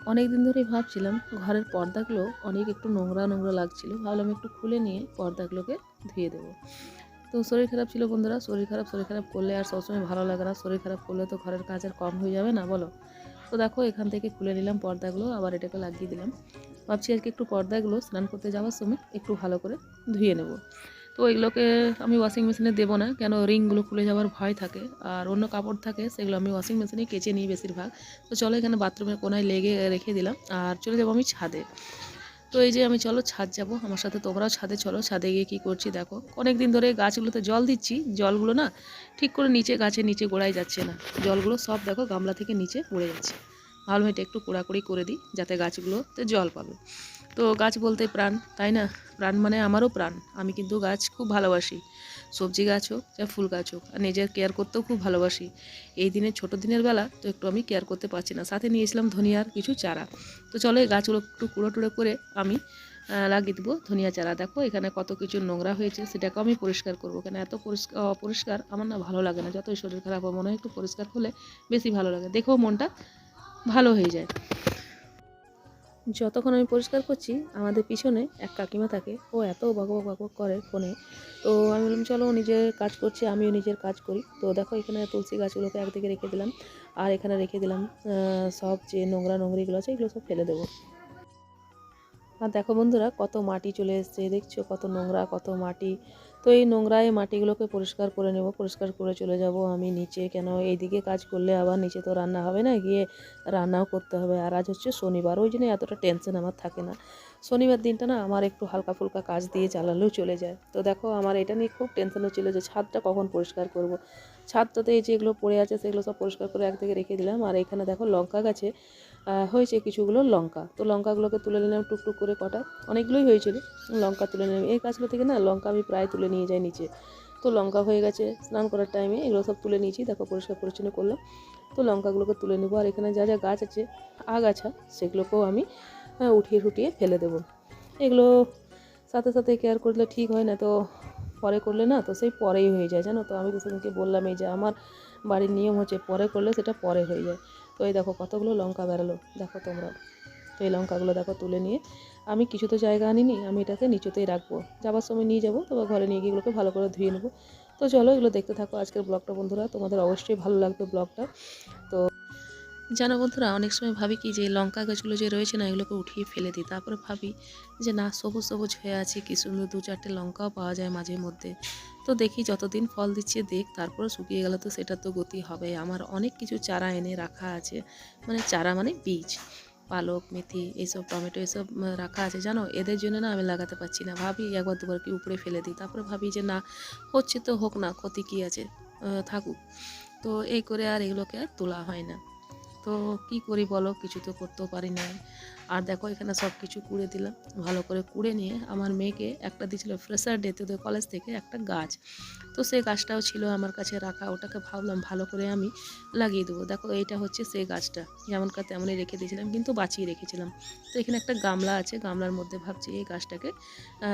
অনেক দিন ধরেই ভাবছিলাম ঘরের পর্দাগুলো অনেক একটু নোংরা নোংরা লাগছিল। ভাবলাম একটু খুলে নিয়ে পর্দাগুলোকে ধুয়ে দেবো। তো শরীর খারাপ ছিল বন্ধুরা, শরীর খারাপ শরীর খারাপ করলে আর সবসময় ভালো লাগে না। শরীর খারাপ করলে তো ঘরের কাজ আর কম হয়ে যাবে না, বলো? তো দেখো, এখান থেকে খুলে নিলাম পর্দাগুলো, আবার এটাকে লাগিয়ে দিলাম। ভাবছি আজকে একটু পর্দাগুলো স্নান করতে যাওয়ার সময় একটু ভালো করে ধুয়ে নেব। তো এগুলোকে আমি ওয়াশিং মেশিনে দেবো না, কেন রিংগুলো খুলে যাওয়ার ভয় থাকে। আর অন্য কাপড় থাকে, সেগুলো আমি ওয়াশিং মেশিনে কেচে নিই বেশিরভাগ। তো চলো এখানে বাথরুমের কোনায় লেগে রেখে দিলাম, আর চলে যাব আমি ছাদে। তো এই যে আমি চলো ছাদ যাব, আমার সাথে তোমরাও ছাদে চলো, ছাদে গিয়ে কী করছি দেখো। অনেক দিন ধরে গাছগুলোতে জল দিচ্ছি, জলগুলো না ঠিক করে নিচে, গাছের নিচে গোড়ায় যাচ্ছে না। জলগুলো সব দেখো গামলা থেকে নিচে পড়ে যাচ্ছে। ভালো এটা একটু কোড়াকুড়ি করে দিই, যাতে গাছগুলোতে জল পাবে। তো গাছ বলতে প্রাণ, তাই না? প্রাণ মানে আমারও প্রাণ। আমি কিন্তু গাছ খুব ভালোবাসি। সবজি গাছ হোক যা ফুল গাছ হোক আর নিজের কেয়ার করতেও খুব ভালোবাসি। এই দিনে ছোটো দিনের বেলা তো একটু আমি কেয়ার করতে পারছি না। সাথে নিয়েছিলাম ধনিয়ার কিছু চারা। তো চলো এই গাছগুলো একটু কুড়ো টুড়ো করে আমি লাগিয়ে দেবো ধনিয়া চারা। দেখো এখানে কত কিছু নোংরা হয়েছে সেটাকে আমি পরিষ্কার করব। কেন এত পরিষ্কার অপরিষ্কার আমার না ভালো লাগে না। যতই শরীর খারাপ হয় মনে হয় একটু পরিষ্কার হলে বেশি ভালো লাগে। দেখো মনটা ভালো হয়ে যায়। যতক্ষণ আমি পরিষ্কার করছি, আমাদের পিছনে এক কাকিমা থাকে, ও এত বকবক বকবক করে ফোনে। তো আমি বললাম, চলো নিজের কাজ করছে, আমিও নিজের কাজ করি। তো দেখো, এখানে তুলসী গাছগুলোকে একদিকে রেখে দিলাম, আর এখানে রেখে দিলাম সব যে নোংরা নোংরিগুলো আছে, এগুলো সব ফেলে দেবো। আর দেখো বন্ধুরা, কত মাটি চলে এসছে, দেখছ? কত নোংরা, কত মাটি। তো এই নোংরায় মাটিগুলোকে পরিষ্কার করে নেব, পরিষ্কার করে চলে যাব আমি নিচে। কেন এইদিকে কাজ করলে আবার নিচে তো রান্না হবে না, গিয়ে রান্নাও করতে হবে। আর আজ হচ্ছে শনিবার, ওই জন্য এতটা টেনশন আমার থাকে না। শনিবার দিনটা না আমার একটু হালকা ফুলকা কাজ দিয়ে চালালেও চলে যায়। তো দেখো আমার এটা নিয়ে খুব টেনশন হচ্ছিল যে ছাদটা কখন পরিষ্কার করব। ছাদটাতে এই যেগুলো পড়ে আছে, সেগুলো সব পরিষ্কার করে একদিকে রেখে দিলাম। আর এখানে দেখো লঙ্কা গাছে হয়েছে কিছুগুলো লঙ্কা। তো লঙ্কাগুলোকে তুলে নিলাম টুকটুক করে কটা। অনেকগুলোই হয়েছিল। লঙ্কা তুলে নিলাম। এই গাছগুলো থেকে না লঙ্কা আমি প্রায় তুলে নিয়ে যাই নিচে। তো লঙ্কা হয়ে গেছে স্নান করার টাইমে এগুলো সব তুলে নিয়েছি। দেখো পরিষ্কার পরিচ্ছন্ন করলাম। তো লঙ্কাগুলোকে তুলে নেব। আর এখানে যা যা গাছ আছে, আগাছা, সেগুলোকেও আমি উঠিয়ে ঠুটিয়ে ফেলে দেবো। এগুলো সাথে সাথে কেয়ার করলে ঠিক হয় না, তো পরে করলে না, তো সেই পরেই হয়ে যায়। জানো তো, আমি তো সেদিনকে বললাম এই যে আমার বাড়ির নিয়ম হচ্ছে পরে করলে সেটা পরে হয়ে যায়। তো এই দেখো কতগুলো লঙ্কা বেরোলো। দেখো তোমরা। তো এই লঙ্কাগুলো দেখো তুলে নিয়ে আমি কিছু তো জায়গা আনিনি, আমি এটাকে নিচুতেই রাখব। যাবার সময় নিয়ে যাব তবে ঘরে নিয়ে গিয়ে এগুলোকে ভালো করে ধুয়ে নেব। তো চলো এগুলো দেখতে থাকো আজকের ব্লগটা বন্ধুরা। তোমাদের অবশ্যই ভালো লাগবে ব্লগটা। তো জানো বন্ধুরা, অনেক সময় ভাবি কি যে লঙ্কা গাছগুলো যে রয়েছে না, এগুলোকে উঠিয়ে ফেলে দিই। তারপরে ভাবি যে না, সবুজ সবুজ হয়ে আছে, কি সুন্দর দু চারটে লঙ্কাও পাওয়া যায় মাঝে মধ্যে। তো দেখি যতদিন ফল দিচ্ছে, দেখ তারপরে শুকিয়ে গেলে তো সেটা তো গতি হবে আমার অনেক কিছু চারা এনে রাখা আছে মানে চারা মানে বীজ, পালক, মেথি এইসব টমেটো, এসব রাখা আছে। জানো, এদের জন্য না আমি লাগাতে পারছি না। ভাবি একবার দুবার কি উপরে ফেলে দিই। তারপরে ভাবি যে না, হচ্ছে তো হোক না, ক্ষতি কী আছে থাকুক। তো এই করে আর এগুলোকে আর তোলা হয় না। তো কি করি বলো? কিছু তো করতেও পারি না আর দেখো এখানে সব কিছু কুড়ে দিলাম। ভালো করে কুড়ে নিয়ে আমার মেয়েকে একটা দিয়েছিল ফ্রেশার ডেতে ওদের কলেজ থেকে একটা গাছ। তো সেই গাছটাও ছিল আমার কাছে রাখা, ওটাকে ভাবলাম ভালো করে আমি লাগিয়ে দেবো। দেখো এইটা হচ্ছে সেই গাছটা যেমনকার তেমনই রেখে দিয়েছিলাম, কিন্তু বাঁচিয়ে রেখেছিলাম। তো এখানে একটা গামলা আছে, গামলার মধ্যে ভাবছি এই গাছটাকে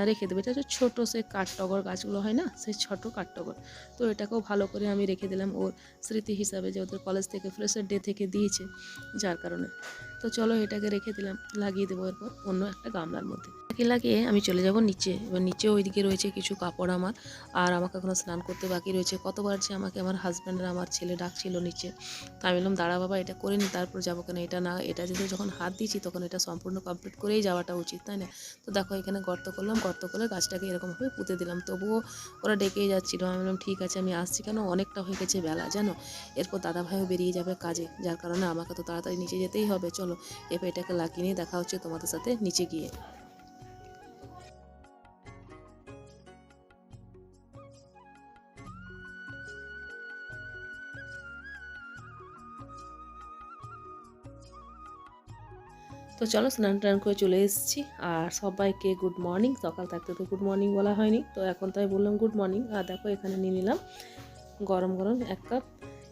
রেখে দেবো। এটা হচ্ছে ছোটো সে কাঠটগর গাছগুলো হয় না, সেই ছোটো কাঠটগর। তো এটাকেও ভালো করে আমি রেখে দিলাম ওর স্মৃতি হিসাবে যে ওদের কলেজ থেকে ফ্রেশার ডে থেকে দিয়েছে, যার কারণে। তো চলো এটাকে রেখে দিলাম লাগিয়ে দেবো এরপর অন্য একটা গামলার মধ্যে। এটাকে লাগিয়ে আমি চলে যাব নিচে। এবার নিচে ওইদিকে রয়েছে কিছু কাপড় আমার। আর আমাকে এখনও স্নান করতে বাকি রয়েছে। কতবার যে আমাকে আমার হাজব্যান্ড আর আমার ছেলে ডাকছিল নিচে। তো আমি বললাম, দাঁড়া বাবা, এটা করে নি, তারপর যাব কেন? এটা না, এটা যদি যখন হাত দিয়েছি, তখন এটা সম্পূর্ণ কমপ্লিট করেই যাওয়াটা উচিত, তাই না? তো দেখো, এখানে গর্ত করলাম, গর্ত করে গাছটাকে এরকমভাবে পুঁতে দিলাম। তবুও ওরা ডেকেই যাচ্ছিল। আমি বললাম, ঠিক আছে, আমি আসছি কেন? অনেকটা হয়ে গেছে বেলা, জানো? এরপর দাদা ভাইও বেরিয়ে যাবে কাজে। যার কারণে আমাকে তো তাড়াতাড়ি নিচে যেতেই হবে। চলো, এবার এটাকে লাগিয়ে নিয়ে দেখা হচ্ছে তোমাদের সাথে নিচে গিয়ে। তো চলো স্নান টান করে চলে এসেছি। আর সবাইকে গুড মর্নিং সকাল থাকতে তো গুড মর্নিং বলা হয়নি। তো এখন তাই বললাম গুড মর্নিং আর দেখো এখানে নিয়ে নিলাম গরম গরম এক কাপ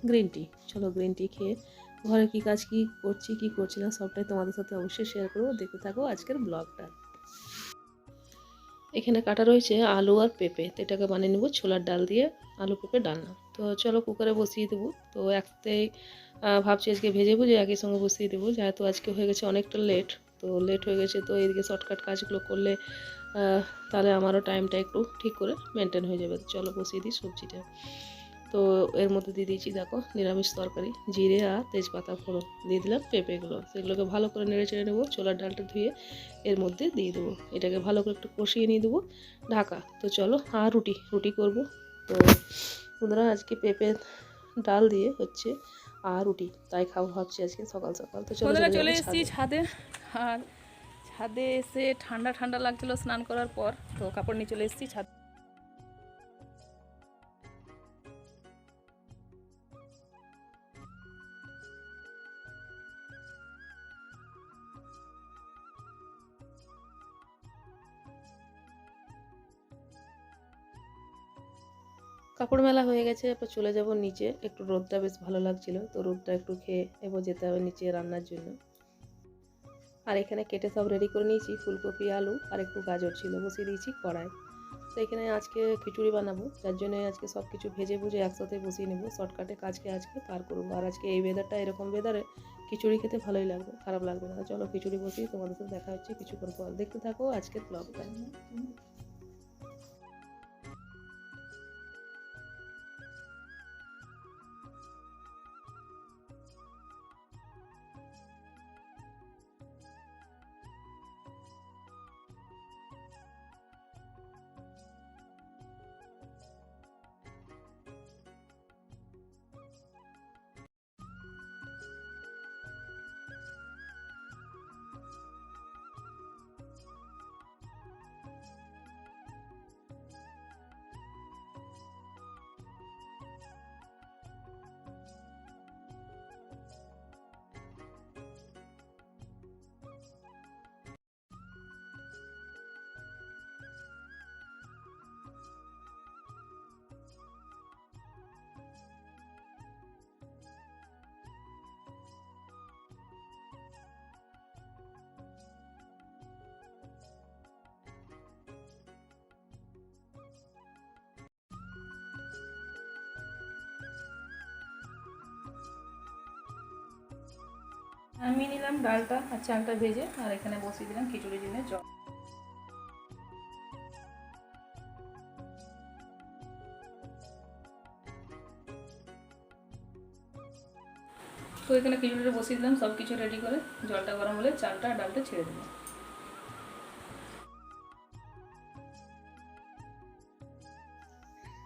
গ্রিন টি চলো গ্রিন টি খেয়ে ঘরে কী কাজ, কী করছি কী করছি না, সবটাই তোমাদের সাথে অবশ্যই শেয়ার করব। দেখতে থাকো আজকের ব্লগটা এখানে কাটা রয়েছে আলু আর পেঁপে। তো এটাকে বানিয়ে নেব ছোলার ডাল দিয়ে আলু পেঁপে ডালনা। তো চলো কুকারে বসিয়ে দেবো। তো একতেই ভাবছি আজকে ভেজে ভুজে একই সঙ্গে বসিয়ে দেবো। যেহেতু আজকে হয়ে গেছে অনেকটা লেট তো লেট হয়ে গেছে। তো এদিকে শর্টকাট কাজগুলো করলে তাহলে আমারও টাইমটা একটু ঠিক করে মেনটেন হয়ে যাবে। চলো বসিয়ে দিই সবজিটা। তো এর মধ্যে দিয়ে দিয়েছি দেখো নিরামিষ তরকারি জিরে আর তেজপাতা ফোড়ন। দিয়ে দিলাম পেঁপেগুলো। সেগুলোকে ভালো করে নেড়ে চেড়ে নেব ছোলার ডালটা ধুয়ে এর মধ্যে দিয়ে দেবো। এটাকে ভালো করে একটু কষিয়ে নিয়ে দেবো ঢাকা। তো চলো আর রুটি রুটি করব। তো বন্ধুরা আজকে পেঁপে ডাল দিয়ে হচ্ছে আর রুটি তাই খাব ভাবছি আজকে সকাল সকাল। তো চলো চলে এসেছি। ছাদে। আর ছাদে এসে ঠান্ডা ঠান্ডা লাগছিল স্নান করার পর। তো কাপড় নিয়ে চলে এসেছি ছাদ। কাপড় মেলা হয়ে গেছে, এরপর চলে যাব নিচে। একটু রোদটা বেশ ভালো লাগছিল, তো রোদটা একটু খেয়ে এবার যেতে হবে নিচে রান্নার জন্য। আর এখানে কেটে সব রেডি করে নিয়েছি, ফুলকপি, আলু আর একটু গাজর ছিল, বসিয়ে দিয়েছি কড়াই। তো এখানে আজকে খিচুড়ি বানাবো, যার জন্য আজকে সব কিছু ভেজে ভুজে একসাথে বসিয়ে নেব শর্টকাটে কাজকে আজকে পার করব। আর আজকে এই ওয়েদারটা এরকম ওয়েদারে খিচুড়ি খেতে ভালোই লাগবে, খারাপ লাগবে না। চলো খিচুড়ি বসিয়ে তোমাদের সাথে দেখা হচ্ছে কিছুক্ষণ পর। দেখতে থাকো আজকের ব্লগটা আমি নিলাম ডালটা আর চালটা ভেজে, আর এখানে বসিয়ে দিলাম খিচুড়ির জন্য জল। তো এখানে খিচুড়িটা বসিয়ে দিলাম সব কিছু রেডি করে জলটা গরম হলে চালটা আর ডালটা ছেড়ে দেবো।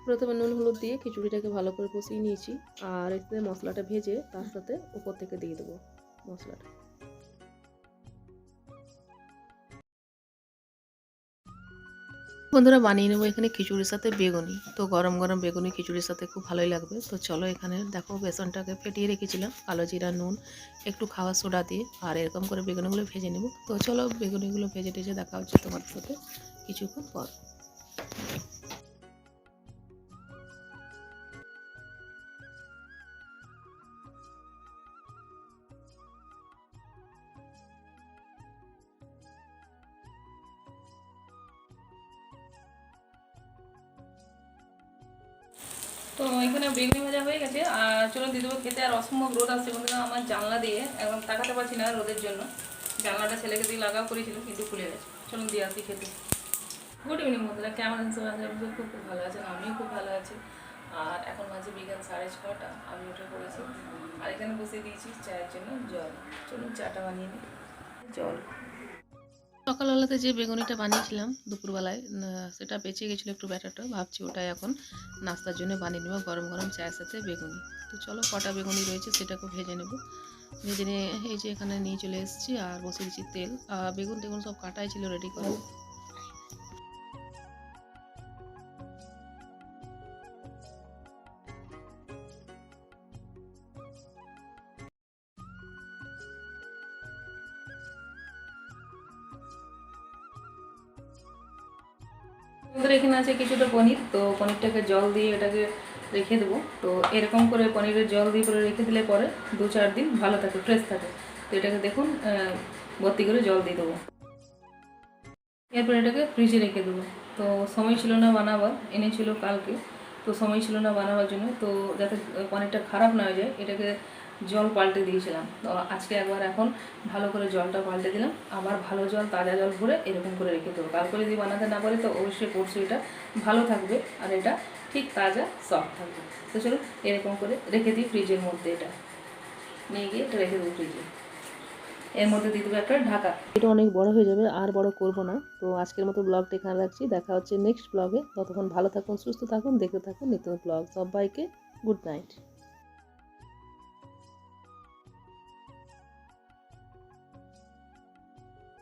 প্রথমে নুন, হলুদ দিয়ে খিচুড়িটাকে ভালো করে কষিয়ে নিয়েছি, আর এতে মশলাটা ভেজে তার সাথে উপর থেকে দিয়ে দেবো। মশলাটা। বন্ধুরা, বানিয়ে নেব এখানে খিচুড়ির সাথে বেগুনি। তো গরম গরম বেগুনি খিচুড়ির সাথে খুব ভালোই লাগবে। তো চলো এখানে দেখো বেসনটাকে ফেটিয়ে রেখেছিলাম, কালো জিরা, নুন, একটু খাওয়া সোডা দিয়ে, আর এরকম করে বেগুনিগুলো ভেজে নেব। তো চলো বেগুনিগুলো ভেজে টেজে দেখা হচ্ছে তোমার সাথে কিছুক্ষণ পর। তো এখানে বেগুনি ভাজা হয়ে গেছে। আর চলো দিয়ে দেবো খেতে। আর অসম্ভব রোদ আসছে বন্ধুরা আমার জানলা দিয়ে। একদম তাকাতে পারছি না রোদের জন্য। জানলাটা ছেলেকে দিয়ে লাগাও করেছিল, কিন্তু খুলে গেছে। চলুন দিয়ে আসি খেতে। গুড ইভিনিং বন্ধুরা, কেমন আছেন সবাই? খুব খুব ভালো আছেন, আমিও খুব ভালো আছি। আর এখন মাঝে বিকেল সাড়ে ছটা, আমি উঠে পড়েছি। আর এখানে বসিয়ে দিয়েছি চায়ের জন্য জল। চলুন চাটা বানিয়ে নিই। জল। সকালবেলাতে যে বেগুনিটা বানিয়েছিলাম দুপুরবেলায় সেটা বেঁচে গেছিল একটু ব্যাটারটা, ভাবছি ওটাই এখন নাস্তার জন্য বানিয়ে নেব গরম গরম চায়ের সাথে বেগুনি। তো চলো কটা বেগুনি রয়েছে সেটাকে ভেজে নেব। ভেজে নিয়ে এই যে এখানে নিয়ে চলে এসেছি আর বসে দিচ্ছি তেল। বেগুন টেগুন সব কাটাই ছিল রেডি করে। আমাদের এখানে আছে কিছুটা পনির, তো পনিরটাকে জল দিয়ে এটাকে রেখে দেবো। তো এরকম করে পনিরের জল দিয়ে করে রেখে দিলে পরে দু চার দিন ভালো থাকে ফ্রেশ থাকে। তো এটাকে দেখুন ভর্তি করে জল দিয়ে দেবো। এরপর এটাকে ফ্রিজে রেখে দেবো। তো সময় ছিল না বানাবার, এনেছিল কালকে। তো সময় ছিল না বানাবার জন্য, তো যাতে পনিরটা খারাপ না হয়ে যায়, এটাকে জল পাল্টে দিয়েছিলাম। তো আজকে একবার এখন ভালো করে জলটা পাল্টে দিলাম। আবার ভালো জল, তাজা জল ভরে এরকম করে রেখে দেবো। কালকে যদি বানাতে না পারি তো অবশ্যই পরশু এটা। ভালো থাকবে আর এটা ঠিক তাজা সফট থাকবে। তো চলুন এরকম করে রেখে দিই ফ্রিজের মধ্যে এটা। নিয়ে গিয়ে এটা রেখে দেবো ফ্রিজে এর মধ্যে দিয়ে দেবো একটা ঢাকা। এটা অনেক বড় হয়ে যাবে, আর বড় করব না। তো আজকের মতো ব্লগটা এখানে রাখছি। দেখা হচ্ছে নেক্সট ব্লগে ততক্ষণ ভালো থাকুন, সুস্থ থাকুন, দেখতে থাকুন নিত্য ব্লগ সবাইকে গুড নাইট